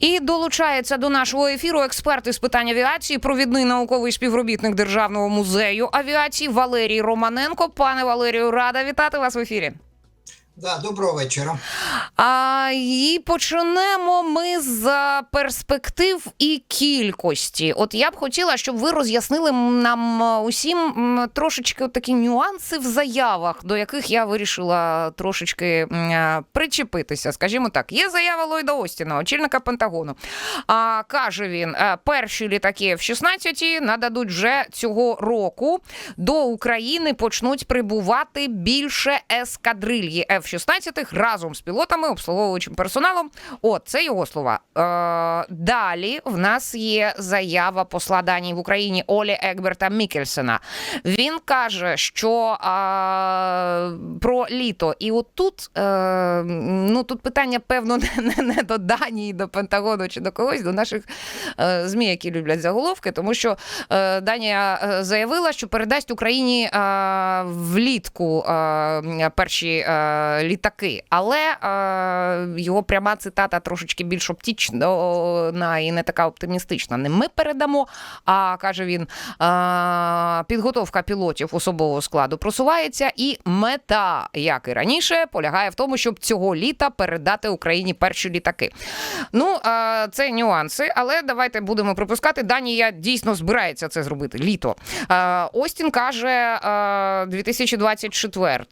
І долучається до нашого ефіру експерт із питань авіації, провідний науковий співробітник Державного музею авіації Валерій Романенко. Пане Валерію, рада вітати вас в ефірі. Да, доброго вечора. А, і почнемо ми з перспектив і кількості. От я б хотіла, щоб ви роз'яснили нам усім трошечки такі нюанси в заявах, до яких я вирішила трошечки причепитися. Скажімо так, є заява Ллойда Остіна, очільника Пентагону. А каже він: е, перші літаки F-16 нададуть вже цього року. До України почнуть прибувати більше ескадрильї F-16 разом з пілотами, обслуговуючим персоналом. О, це його слова. Е, далі в нас є заява посла Данії в Україні Олі Екберта Мікельсена. Він каже, що а, про літо. І от тут, е, ну тут питання, певно, не, не, не до Данії, до Пентагону чи до когось, до наших е, ЗМІ, які люблять заголовки, тому що е, Данія е, заявила, що передасть Україні е, влітку е, перші е, літаки, але е, його пряма цитата трошечки більш оптічна і не така оптимістична. Не ми передамо, а каже він, е, підготовка пілотів особового складу просувається, і мета, як і раніше, полягає в тому, щоб цього літа передати Україні перші літаки. Ну, е, це нюанси, але давайте будемо припускати. Данія дійсно збирається це зробити літо. Остін каже е, 2024.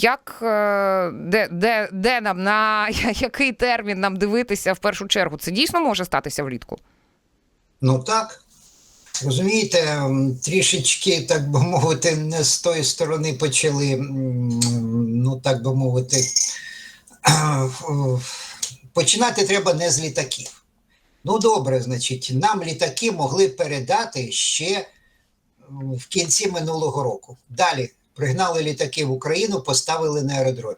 Як е, де, де, де нам на який термін нам дивитися в першу чергу? Це дійсно може статися влітку? Ну так. Розумієте, трішечки, так би мовити, не з тої сторони почали, ну так би мовити, починати треба не з літаків. Ну, добре, значить, нам літаки могли передати ще в кінці минулого року. Далі пригнали літаки в Україну, поставили на аеродромі.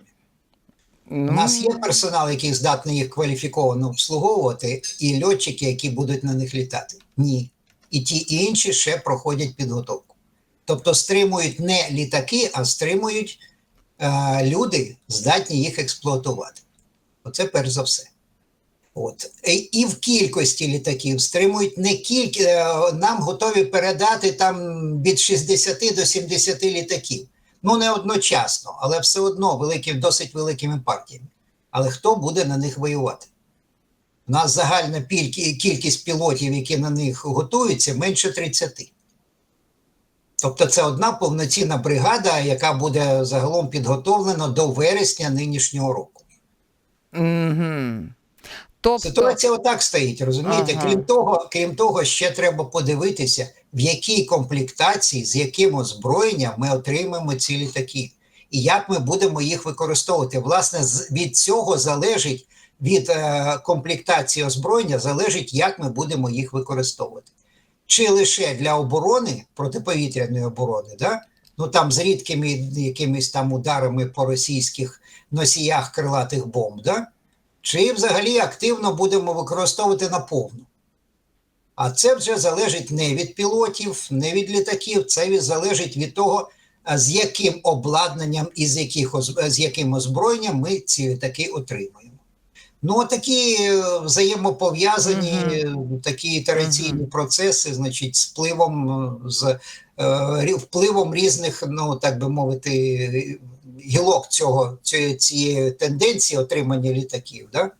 У нас є персонал, який здатний їх кваліфіковано обслуговувати, і льотчики, які будуть на них літати. Ні. І ті і інші ще проходять підготовку. Тобто стримують не літаки, а стримують е, люди, здатні їх експлуатувати. Оце перш за все. От. І, в кількості літаків стримують не кілька, е, нам готові передати там від 60 до 70 літаків. Ну, не одночасно, але все одно великим, досить великими партіями. Але хто буде на них воювати? У нас загальна кількість пілотів, які на них готуються, менше 30. Тобто це одна повноцінна бригада, яка буде загалом підготовлена до вересня нинішнього року. Угу. Тобто, Ситуація отак стоїть, розумієте? Ага. Крім того, крім того, ще треба подивитися, в якій комплектації, з яким озброєнням ми отримаємо ці літаки, і як ми будемо їх використовувати. Власне, від цього залежить від е, комплектації озброєння, залежить, як ми будемо їх використовувати. Чи лише для оборони, протиповітряної оборони, да? ну там з рідкими якимись там ударами по російських носіях крилатих бомб, да? Чи взагалі активно будемо використовувати на повну. А це вже залежить не від пілотів, не від літаків, це залежить від того, з яким обладнанням і з, яких, з яким озброєнням ми ці літаки отримуємо. Ну, такі е, взаємопов'язані, е, такі ітераційні процеси, значить, з впливом, е, з е, впливом різних, ну так би мовити, гілок цього цієї, тенденції отримання літаків. Да?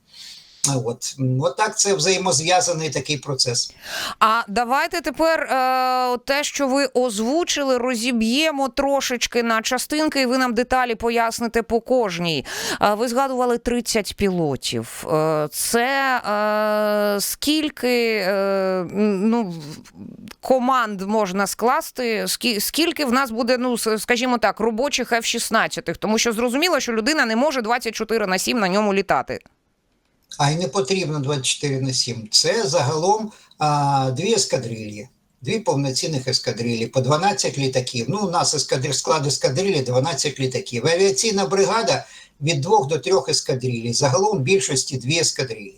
От, от так це взаємозв'язаний такий процес. А давайте тепер е, те, що ви озвучили, розіб'ємо трошечки на частинки, і ви нам деталі поясните по кожній. Е, ви згадували 30 пілотів. Е, це е, скільки е, ну, команд можна скласти? Скі- Скільки в нас буде, ну скажімо так, робочих F-16? Тому що зрозуміло, що людина не може 24 на 7 на ньому літати. А й не потрібно 24 на 7. Це загалом а, дві ескадрилі, дві повноцінних ескадрилі, по 12 літаків. Ну, у нас ескадриль, склад ескадрилі 12 літаків. Авіаційна бригада від двох до трьох ескадрилій. Загалом в більшості дві ескадрилі.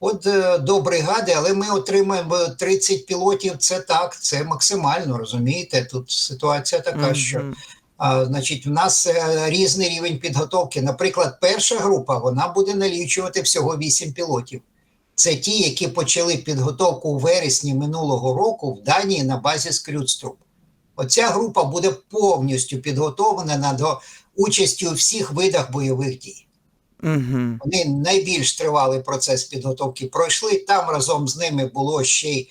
От е, до бригади, але ми отримаємо 30 пілотів. Це так, це максимально, розумієте? Тут ситуація така, що Мгм. А, значить, у нас е, різний рівень підготовки. Наприклад, перша група вона буде налічувати всього 8 пілотів. Це ті, які почали підготовку у вересні минулого року в Данії на базі Скрюдструп. Оця група буде повністю підготовлена до участі у всіх видах бойових дій. Угу. Вони найбільш тривалий процес підготовки пройшли. Там разом з ними було ще й,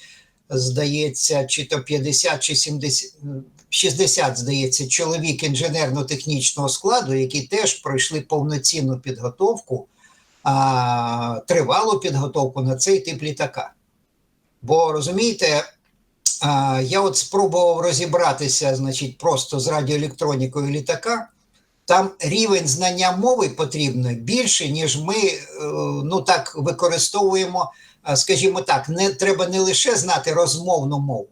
здається, чи то 50, чи 70, 60, здається, чоловік інженерно-технічного складу, які теж пройшли повноцінну підготовку, а, тривалу підготовку на цей тип літака. Бо розумієте, а, я от спробував розібратися, значить, просто з радіоелектронікою літака. Там рівень знання мови потрібно більше, ніж ми е, ну так використовуємо. Скажімо так, не треба не лише знати розмовну мову,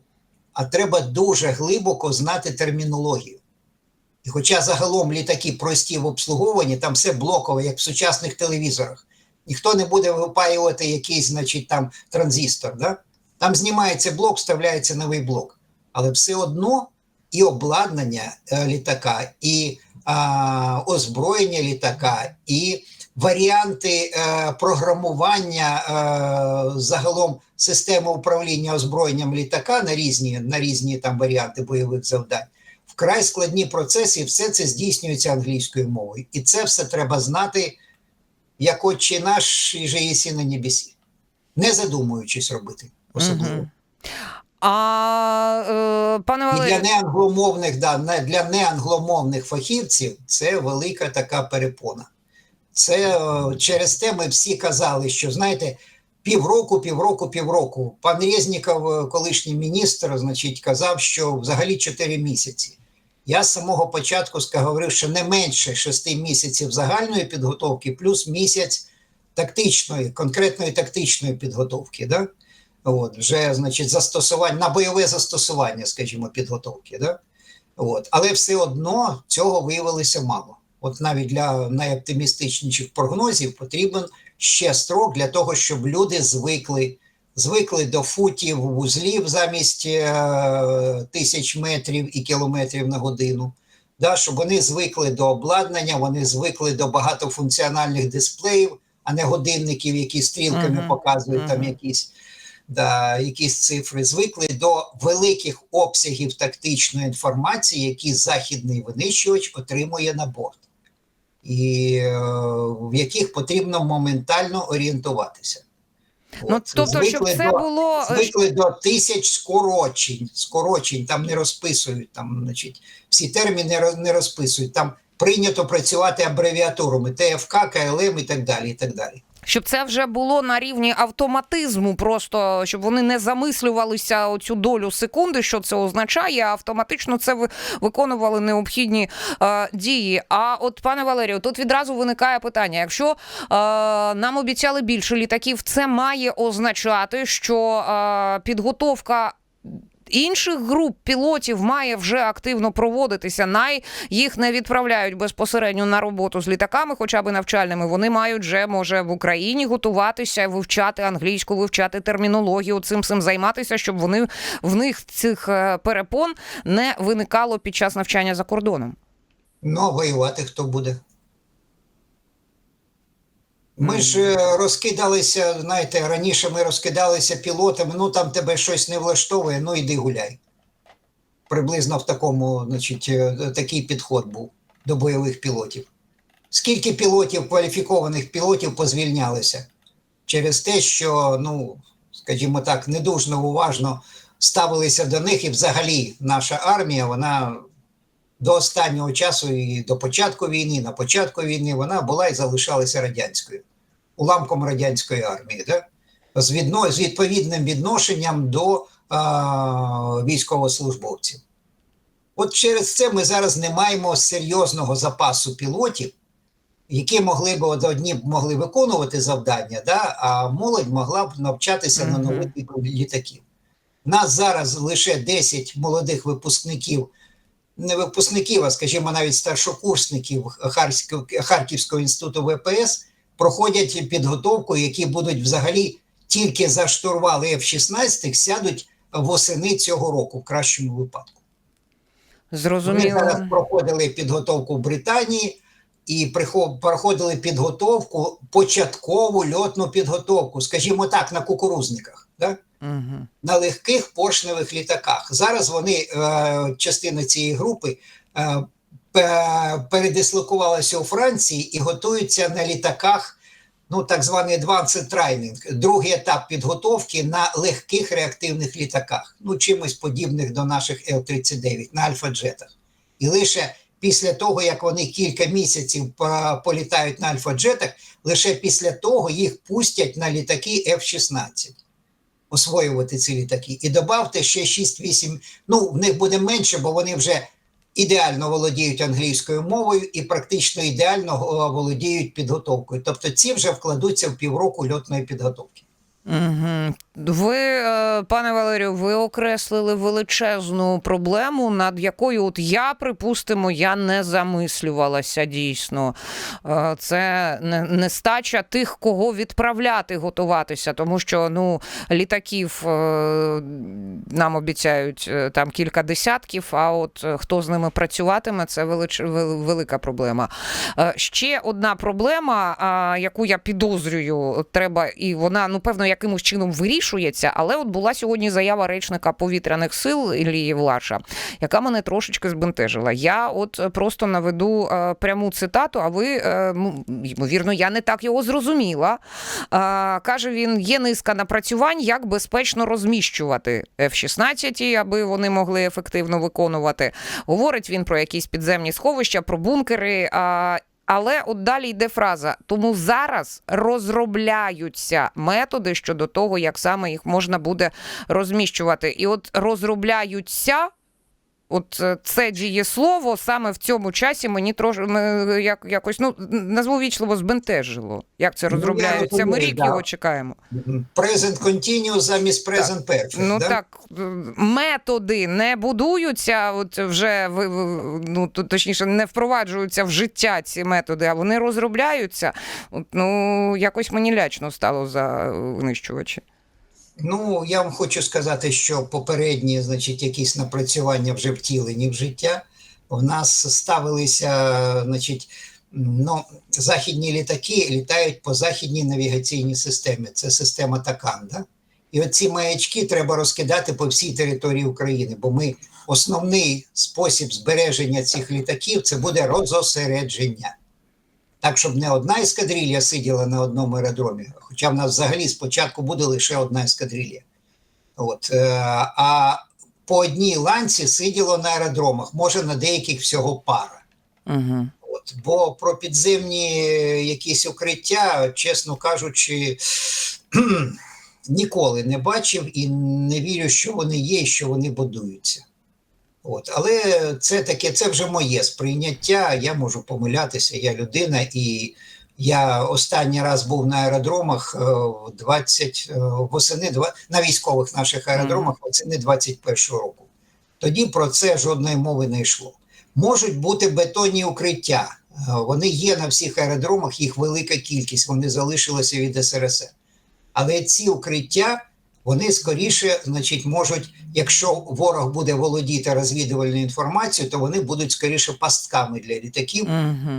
а треба дуже глибоко знати термінологію. І хоча загалом літаки прості в обслуговуванні, там все блокове, як в сучасних телевізорах. Ніхто не буде випаювати якийсь, значить, там транзистор. Да? Там знімається блок, вставляється новий блок. Але все одно і обладнання е, літака, і а, озброєння літака, і варіанти е, програмування е, загалом системи управління озброєнням літака на різні, на різні там варіанти бойових завдань. Вкрай складні процеси, і все це здійснюється англійською мовою. І це все треба знати, як отче наш і же єсі на небесі, не задумуючись робити особливо. Мгм. А е, пане І для неангломовних, да, для неангломовних фахівців це велика така перепона. Це е, через те ми всі казали, що знаєте, півроку, півроку, півроку. Пан Резніков, е, колишній міністр, значить, казав, що взагалі 4 місяці. Я з самого початку ска- говорив, що не менше 6 місяців загальної підготовки, плюс місяць тактичної, конкретної тактичної підготовки. Да? От, вже, значить, застосування на бойове застосування, скажімо, підготовки. Да? От. Але все одно цього виявилося мало. От навіть для найоптимістичніших прогнозів потрібен ще строк для того, щоб люди звикли, звикли до футів вузлів замість е, тисяч метрів і кілометрів на годину. Да, щоб вони звикли до обладнання, вони звикли до багатофункціональних дисплеїв, а не годинників, які стрілками Мгм, показують там якісь да, якісь цифри, звикли до великих обсягів тактичної інформації, які західний винищувач отримує на борт, і е, в яких потрібно моментально орієнтуватися. ну От, тобто, щоб це до- було е, Звикли до тисяч скорочень, скорочень, там не розписують, там, значить, всі терміни не розписують. Там прийнято працювати абревіатурами ТФК, КЛМ і так далі. І так далі. Щоб це вже було на рівні автоматизму, просто щоб вони не замислювалися оцю долю секунди, що це означає, а автоматично це ви- виконували необхідні е, дії. А от, пане Валерію, тут відразу виникає питання: якщо е, нам обіцяли більше літаків, це має означати, що е, підготовка. Інших груп пілотів має вже активно проводитися. Най їх не відправляють безпосередньо на роботу з літаками, хоча б навчальними. Вони мають вже може в Україні готуватися, вивчати англійську, вивчати термінологію, цим цим займатися, щоб вони в них цих е, перепон не виникало під час навчання за кордоном. Ну, а воювати хто буде? Ми ж е, розкидалися, знаєте, раніше ми розкидалися пілотами, ну там тебе щось не влаштовує, ну іди гуляй. Приблизно в такому, значить, е, такий підход був до бойових пілотів. Скільки пілотів, кваліфікованих пілотів позвільнялися через те, що, ну, скажімо так, не дуже уважно ставилися до них, і взагалі наша армія, вона до останнього часу і до початку війни, на початку війни вона була і залишалася радянською, уламком радянської армії, да? з, відно, з відповідним відношенням до а, військовослужбовців. От через це ми зараз не маємо серйозного запасу пілотів, які могли б одні могли виконувати завдання, да? а молодь могла б навчатися на нових літаків. У нас зараз лише 10 молодих випускників не випускників, а скажімо, навіть старшокурсників Харківського, інституту ВПС проходять підготовку, які будуть взагалі тільки за штурвали F-16 сядуть восени цього року, в кращому випадку. Зрозуміло. зараз проходили підготовку в Британії і проходили підготовку, початкову льотну підготовку, скажімо так, на кукурузниках. Да? Угу. на легких поршневих літаках. Зараз вони, е, частина цієї групи, е, передислокувалася у Франції і готуються на літаках, ну так званий advanced training, другий етап підготовки на легких реактивних літаках, ну чимось подібних до наших Л-39 на альфа-джетах. І лише після того, як вони кілька місяців політають на альфа-джетах, лише після того їх пустять на літаки F-16 освоювати ці літаки. І додавте ще 6-8, ну в них буде менше, бо вони вже ідеально володіють англійською мовою і практично ідеально е, володіють підготовкою. Тобто ці вже вкладуться в півроку льотної підготовки. Угу. Ви, е, пане Валерію, ви окреслили величезну проблему, над якою от я, припустимо, я не замислювалася дійсно. Е, Це нестача тих, кого відправляти готуватися, тому що ну, літаків е, нам обіцяють там кілька десятків, а от хто з ними працюватиме, це велич... велика проблема. Ще одна проблема, яку я підозрюю, треба, і вона, ну, певно, якимось чином вирішується, але от була сьогодні заява речника повітряних сил Ілії Влаша, яка мене трошечки збентежила. Я от е, просто наведу е, пряму цитату, а ви, е, ймовірно, я не так його зрозуміла. Каже він: є низка напрацювань, як безпечно розміщувати F-16, аби вони могли ефективно виконувати. Говорить він про якісь підземні сховища, про бункери. Але от далі йде фраза. Тому зараз розробляються методи щодо того, як саме їх можна буде розміщувати. І от розробляються. От е, це дієслово саме в цьому часі мені трошки як, якось ну назву вічливо збентежило. Як це Ну, я розробляються? Ми рік його чекаємо. Present continuous замість present perfect. Ну да? так, е, методи не будуються, от вже ну точніше, не впроваджуються в життя ці методи, а вони розробляються. От, ну якось мені лячно стало за винищувачі. Ну, я вам хочу сказати, що попередні, значить, якісь напрацювання вже втілені в життя. В нас ставилися, значить, ну, західні літаки літають по західній навігаційній системі. Це система ТАКАН. Да? І оці маячки треба розкидати по всій території України, бо ми основний спосіб збереження цих літаків це буде розосередження. Так, щоб не одна ескадрилья сиділа на одному аеродромі, хоча в нас взагалі спочатку буде лише одна ескадрилья. От, е, а по одній ланці сиділо на аеродромах, може на деяких всього пара. Угу. От, бо про підземні якісь укриття, чесно кажучи, ніколи не бачив і не вірю, що вони є і що вони будуються. От, але це таке, це вже моє сприйняття. Я можу помилятися, я людина, і я останній раз був на аеродромах е, в 20, е, восени два- на військових наших аеродромах восени 21-го року. Тоді про це жодної мови не йшло. Можуть бути бетонні укриття. Е, Вони є на всіх аеродромах, їх велика кількість, вони залишилися від СРСР. Але ці укриття, вони скоріше, значить, можуть, якщо ворог буде володіти розвідувальною інформацією, то вони будуть скоріше пастками для літаків.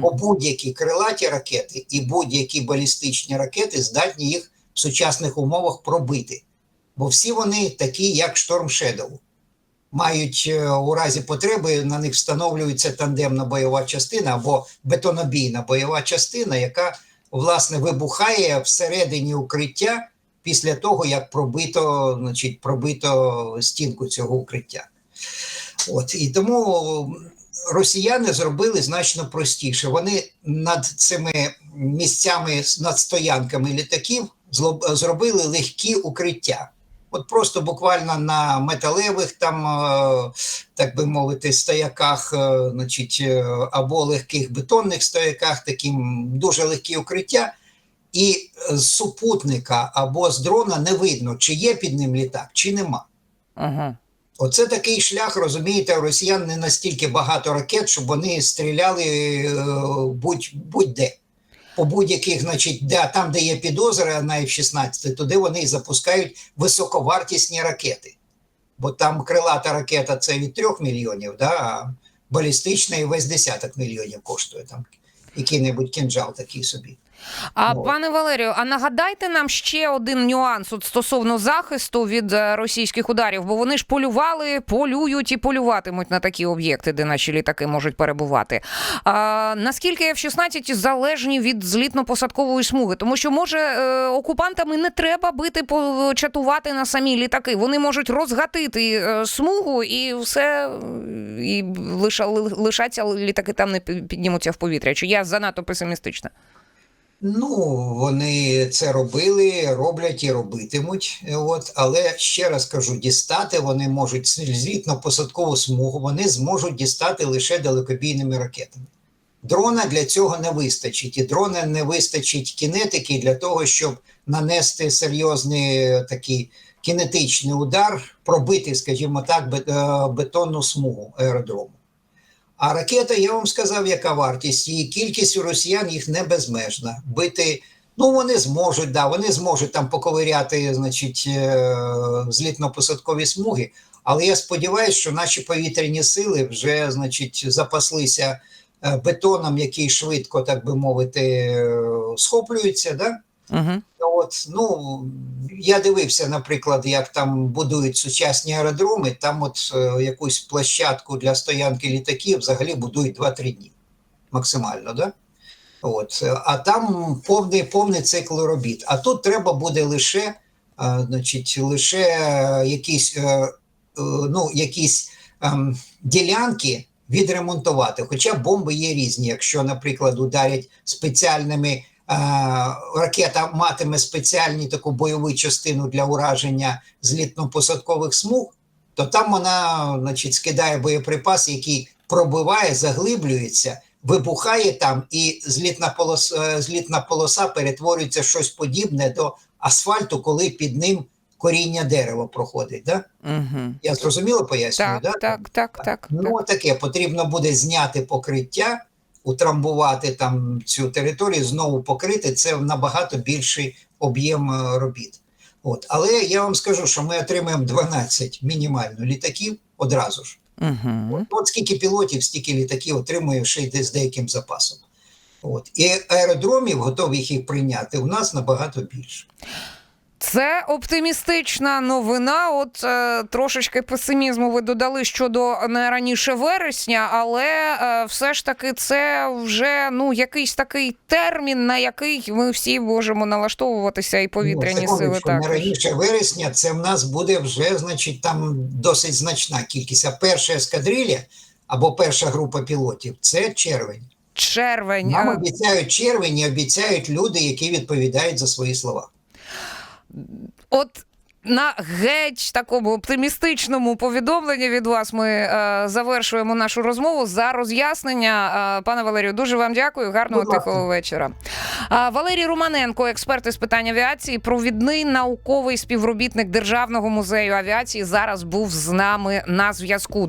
Бо Угу. будь-які крилаті ракети і будь-які балістичні ракети здатні їх в сучасних умовах пробити. Бо всі вони такі, як Storm Shadow. Мають е, у разі потреби на них встановлюється тандемна бойова частина або бетонобійна бойова частина, яка власне вибухає всередині укриття після того, як пробито, значить, пробито стінку цього укриття. От і тому росіяни зробили значно простіше. Вони над цими місцями, над стоянками літаків зробили легкі укриття. От просто буквально на металевих, там, е, так би мовити, стояках, е, значить, е, або легких бетонних стояках, такі дуже легкі укриття. І з супутника або з дрона не видно, чи є під ним літак, чи нема. Угу. Оце такий шлях, розумієте, у росіян не настільки багато ракет, щоб вони стріляли е, будь, будь-де. По будь-яких, значить, де, там, де є підозра на F-16, туди вони і запускають високовартісні ракети. бо там крилата ракета це від 3 мільйонів, да, а балістична і весь десяток мільйонів коштує там який-небудь кінжал такий собі. А Ну. пане Валерію, а нагадайте нам ще один нюанс от стосовно захисту від е, російських ударів, бо вони ж полювали, полюють і полюватимуть на такі об'єкти, де наші літаки можуть перебувати. А, наскільки F-16 залежні від злітно-посадкової смуги? Тому що може е, окупантам і не треба бити по чатувати на самі літаки. Вони можуть розгатити е, смугу і все і лиша, лишаться літаки там не піднімуться в повітря. Чи я занадто песимістична? Ну, вони це робили, роблять і робитимуть. е, От, але ще раз кажу, дістати вони можуть злітно-посадкову смугу, вони зможуть дістати лише далекобійними ракетами. Дрона для цього не вистачить, і дрона не вистачить кінетики для того, щоб нанести серйозний е, такий кінетичний удар, пробити, скажімо так, е, бетонну смугу аеродрому. А ракета, я вам сказав, яка вартість, і кількість у росіян їх не безмежна. Бити, ну вони зможуть, да, вони зможуть там поковиряти, значить, е, злітно-посадкові смуги. Але я сподіваюся, що наші повітряні сили вже, значить, запаслися е, бетоном, який швидко, так би мовити, е, схоплюється. Да? Угу. От, ну, я дивився, наприклад, як там будують сучасні аеродроми, там от е, якусь площадку для стоянки літаків взагалі будують 2-3 дні максимально, да? От, е, а там повний, повний цикл робіт. А тут треба буде лише, е, значить, лише е, якісь, е, е, ну, якісь ем, ділянки відремонтувати. Хоча бомби є різні. Якщо, наприклад, ударять спеціальними е, ракета матиме спеціальну таку бойову частину для ураження злітно-посадкових смуг, то там вона значить, скидає боєприпас, який пробиває, заглиблюється, вибухає там, і злітна полоса, злітна полоса перетворюється в щось подібне до асфальту, коли під ним коріння дерева проходить. Да? Угу. Я зрозуміло пояснюю? Так, да? так, так, так. Ну, таке потрібно буде зняти покриття, утрамбувати там цю територію, знову покрити. Це набагато більший об'єм е, робіт. От. Але я вам скажу, що ми отримаємо 12 мінімально літаків одразу ж. Угу. От, от скільки пілотів, стільки літаків отримує ще й з деяким запасом. От. І аеродромів, готових їх прийняти, у нас набагато більше. Це оптимістична новина. От е, трошечки песимізму ви додали щодо не раніше вересня, але е, все ж таки це вже ну якийсь такий термін, на який ми всі можемо налаштовуватися, і повітряні ну, сили. Не раніше вересня це в нас буде вже, значить, там досить значна кількість. А перша ескадрилля або перша група пілотів це червень. Червень. Нам е, обіцяють червень і обіцяють люди, які відповідають за свої слова. От на геть такому оптимістичному повідомленні від вас ми е, завершуємо нашу розмову за роз'яснення. Е, пане Валерію, дуже вам дякую. Гарного Будь ласка. тихого вечора. А, Валерій Романенко, експерт із питань авіації, провідний науковий співробітник Державного музею авіації, зараз був з нами на зв'язку.